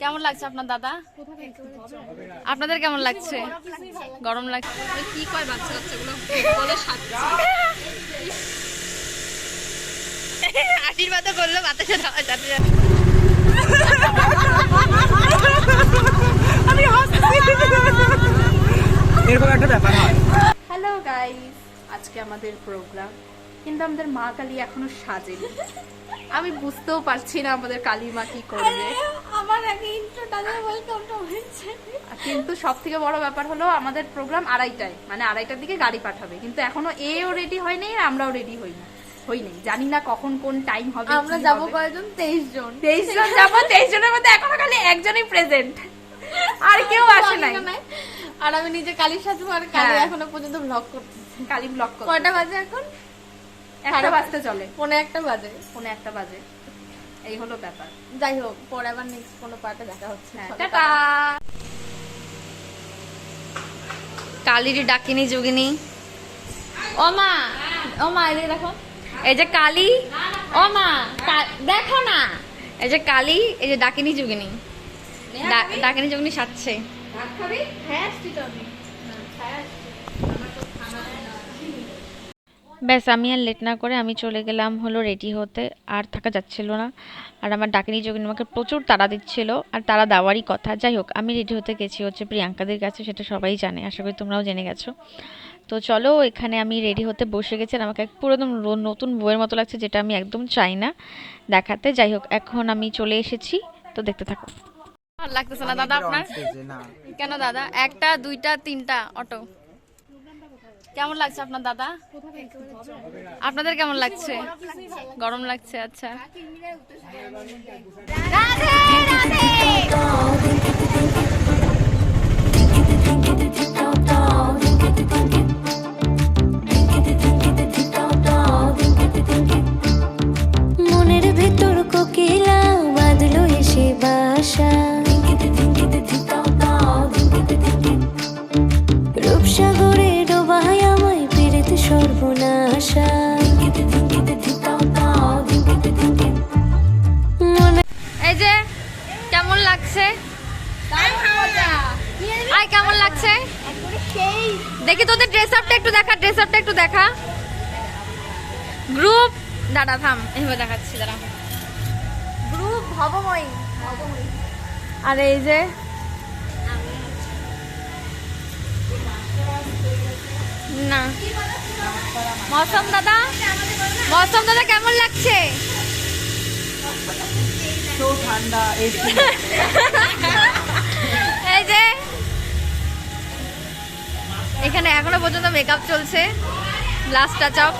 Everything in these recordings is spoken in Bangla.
কেমন লাগছে আপনার দাদা? আপনাদের কেমন লাগছে? গরম লাগছে। কি কয় বাচ্চা বাচ্চাগুলো? বলে আশীর্বাদও করল বাতাসে এরকম একটা ব্যাপার হয়। হ্যালো গাইস আজকে আমাদের প্রোগ্রাম কিন্তু আমাদের মা কালী এখনও সাজেনি। আমি বুঝতেও পারছি না আমাদের কালী মা কি করবে। আমার আগে ইন্ট্রোটা ওয়েলকামটা হয়েছে কিন্তু সব থেকে বড় ব্যাপার হলো আমাদের প্রোগ্রাম আড়াইটায় মানে আড়াইটার দিকে গাড়ি পাঠাবে। কিন্তু এখনও এও রেডি হয়নি আর আমরাও রেডি হই না জানি না কখন কোন টাইম হবে আমরা যাব কয়জন? তেইশ জন। তেইশ জন যাব তেইশ জনের মধ্যে এখনও খালি একজনই প্রেজেন্ট আর কেউ আসে নাই। আর আমি নিজে কালির সাথে আর কালি হ্যাঁ। এখনও পর্যন্ত ব্লগ করতেছি। কালী ব্লক কয়টা বাজে এখন? একটা বাজতে চলে। পৌনে একটা বাজে। পৌনে একটা বাজে। এই হলো ব্যাপার। যাই হোক পরে আবার নেক্সট কোনো পার্টে দেখা হচ্ছে। হ্যাঁ, টাটা। কালির ডাকিনি যোগিনী। ও মা ও মা এদিকে দেখো। এই যে কালী ও মা দেখো না। এই যে কালী এই যে ডাকিনি যোগিনী। ডাকিনি যোগিনী সাজছে। হ্যাঁ ব্যাস আমি আর লেট না করে আমি চলে গেলাম হলো রেডি হতে। আর থাকা যাচ্ছিল না। আর আমার ডাকিনি যোগিনী আমাকে প্রচুর তাড়া দিচ্ছিল। আর তারা দেওয়ারই কথা। যাই হোক আমি রেডি হতে গেছি হচ্ছে প্রিয়াঙ্কাদের কাছে সেটা সবাই জানে। আশা করি তোমরাও জেনে গেছো। তো চলো এখানে আমি রেডি হতে বসে গেছি। আর আমাকে এক পুরো একদম নতুন বইয়ের মতো লাগছে যেটা আমি একদম চাই না দেখাতে। যাই হোক এখন আমি চলে এসেছি। তো দেখতে থাকো। ভালো লাগতেছে না দাদা আপনার? কেন দাদা? একটা দুইটা তিনটা অটো। কেমন লাগছে আপনার দাদা? আপনাদের কেমন লাগছে? গরম লাগছে আচ্ছা। আপটা একটু দেখা ড্রেস আপটা একটু দেখা। গ্রুপ দাঁড়া থাম এভাবে দেখাচ্ছি দাঁড়া। গ্রুপ ভবময়ী আর এই যে না। মৌসম দাদা মৌসম দাদা কেমন লাগছে? তো ঠান্ডা এই যে এখানে এখনও পর্যন্ত মেকআপ চলছে। লাস্ট টাচ আপ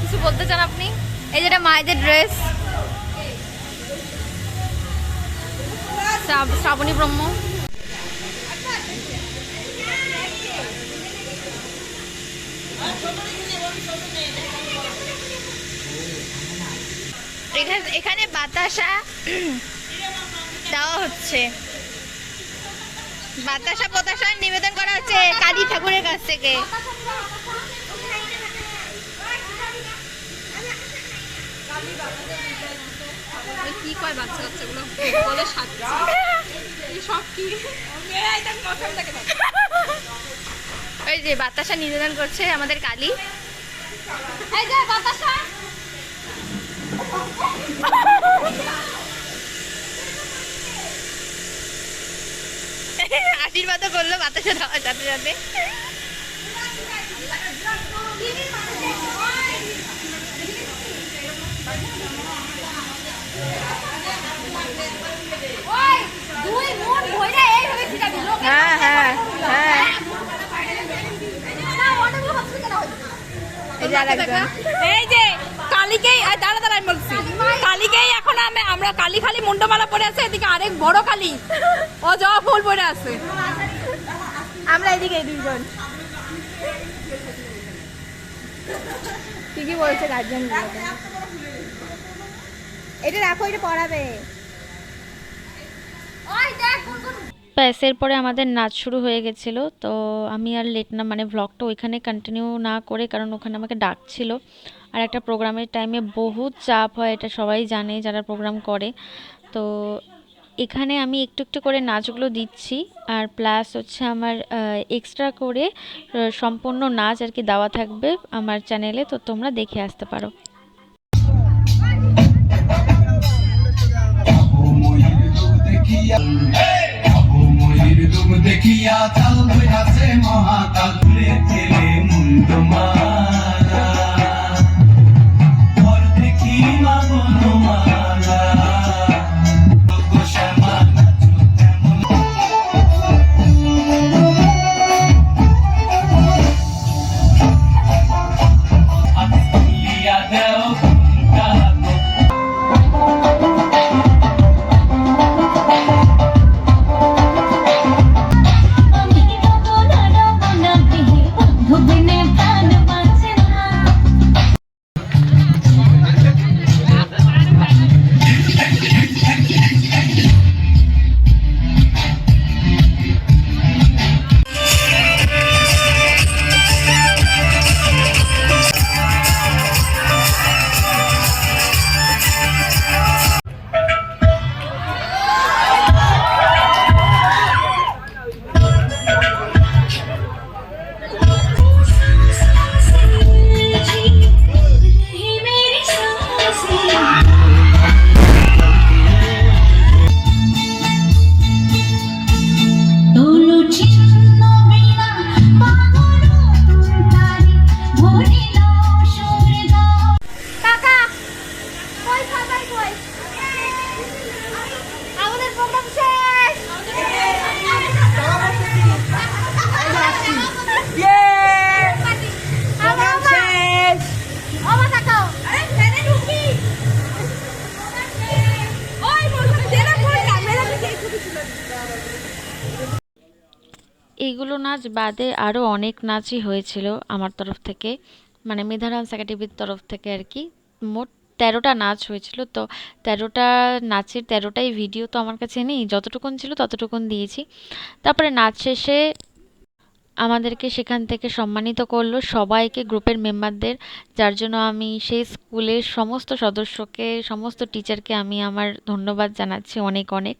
কিছু বলতে চান আপনি? এই যেটা মায়েদের ড্রেস শ্রাবণী ব্রহ্ম। এখানে বাতাসা দেওয়া হচ্ছে। বাতাসা পতাসা নিবেদন করা হচ্ছে কালী ঠাকুরের কাছ থেকে। কি কয় বাচ্চা বাচ্চাগুলো বলে সব কি? ওই যে বাতাসা নিবেদন করছে আমাদের কালী। বাতাসা। করল বাতাসে দেওয়ার সাথে সাথে হ্যাঁ হ্যাঁ হ্যাঁ। এই যে। কালীকেই দাঁড়া বলছি। কালীকেই এখন আমি আমরা কালী খালি মুন্ডমালা পরে আছে এদিকে আরেক বড় কালী। ও জবা ফুল পরে আছে। আমরা এদিকে দুইজন। ঠিকই বলছে গার্জেন এটা রাখো, এটা পড়াবে। ব্যাস, এরপরে আমাদের নাচ শুরু হয়ে গেছিল। তো আমি আর লেট না মানে ভ্লগটা ওইখানে কন্টিনিউ না করে, কারণ ওখানে আমাকে ডাকছিল। আর একটা প্রোগ্রামের টাইমে বহুত চাপ হয়, এটা সবাই জানে যারা প্রোগ্রাম করে। তো এখানে আমি একটু একটু করে নাচগুলো দিচ্ছি আর প্লাস হচ্ছে আমার এক্সট্রা করে সম্পূর্ণ নাচ আর কি দেওয়া থাকবে আমার চ্যানেলে তো তোমরা দেখে আসতে পারো। এইগুলো নাচ বাদে আরও অনেক নাচই হয়েছিল আমার তরফ থেকে। মানে মেধা ডান্স একাডেমির তরফ থেকে আর কি। মোট তেরোটা নাচ হয়েছিল। তো তেরোটা নাচের তেরোটাই ভিডিও তো আমার কাছে নেই। যতটুকুন ছিল ততটুকুন দিয়েছি। তারপরে নাচ শেষে আমাদেরকে সেখান থেকে সম্মানিত করল সবাইকে, গ্রুপের মেম্বারদের, যার জন্য আমি সেই স্কুলের সমস্ত সদস্যকে, সমস্ত টিচারকে আমি আমার ধন্যবাদ জানাচ্ছি অনেক অনেক।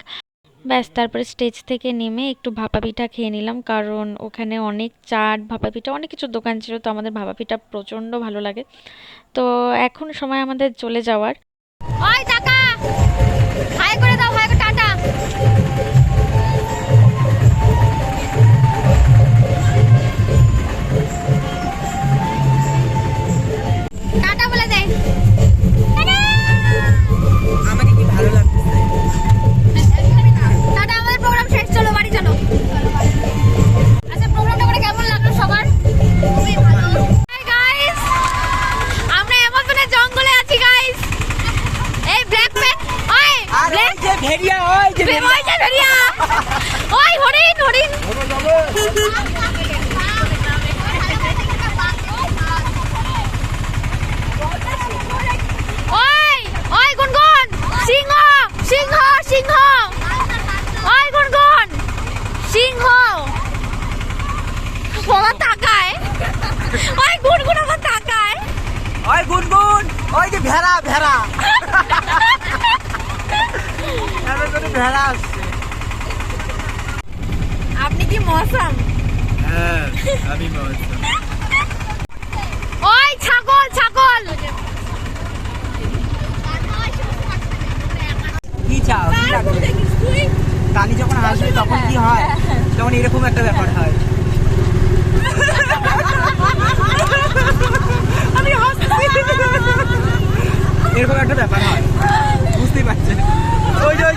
ব্যাস, তারপরে স্টেজ থেকে নেমে একটু ভাপা পিঠা খেয়ে নিলাম, কারণ ওখানে অনেক চাট, ভাপা পিঠা, অনেক কিছু দোকান ছিল, তো আমাদের ভাপা পিঠা প্রচণ্ড ভালো লাগে। তো এখন সময় আমাদের চলে যাওয়ার। করে দাও আর ওই যে ওই যে ভেরিয়া ওই হরিণ হরিণ। ওই ওই গুনগুন সিংহ সিংহ সিংহ। ওই গুনগুন সিংহ। আমার তাকায়। ওই গুনগুন আমার তাকায়। ওই গুনগুন ওই যে ভেড়া ভেড়া। ভেড়া আসছে আপনি কি মৌসুম হ্যাঁ আমি ওই ছাগল ছাগল! কি চাও? কি লাগবে কালি যখন হাসবে তখন কি হয়? তখন এরকম একটা ব্যাপার হয়। এরকম একটা ব্যাপার হয় বুঝতেই পারছেন ওই যে ওই যে ওই যে ওই যে।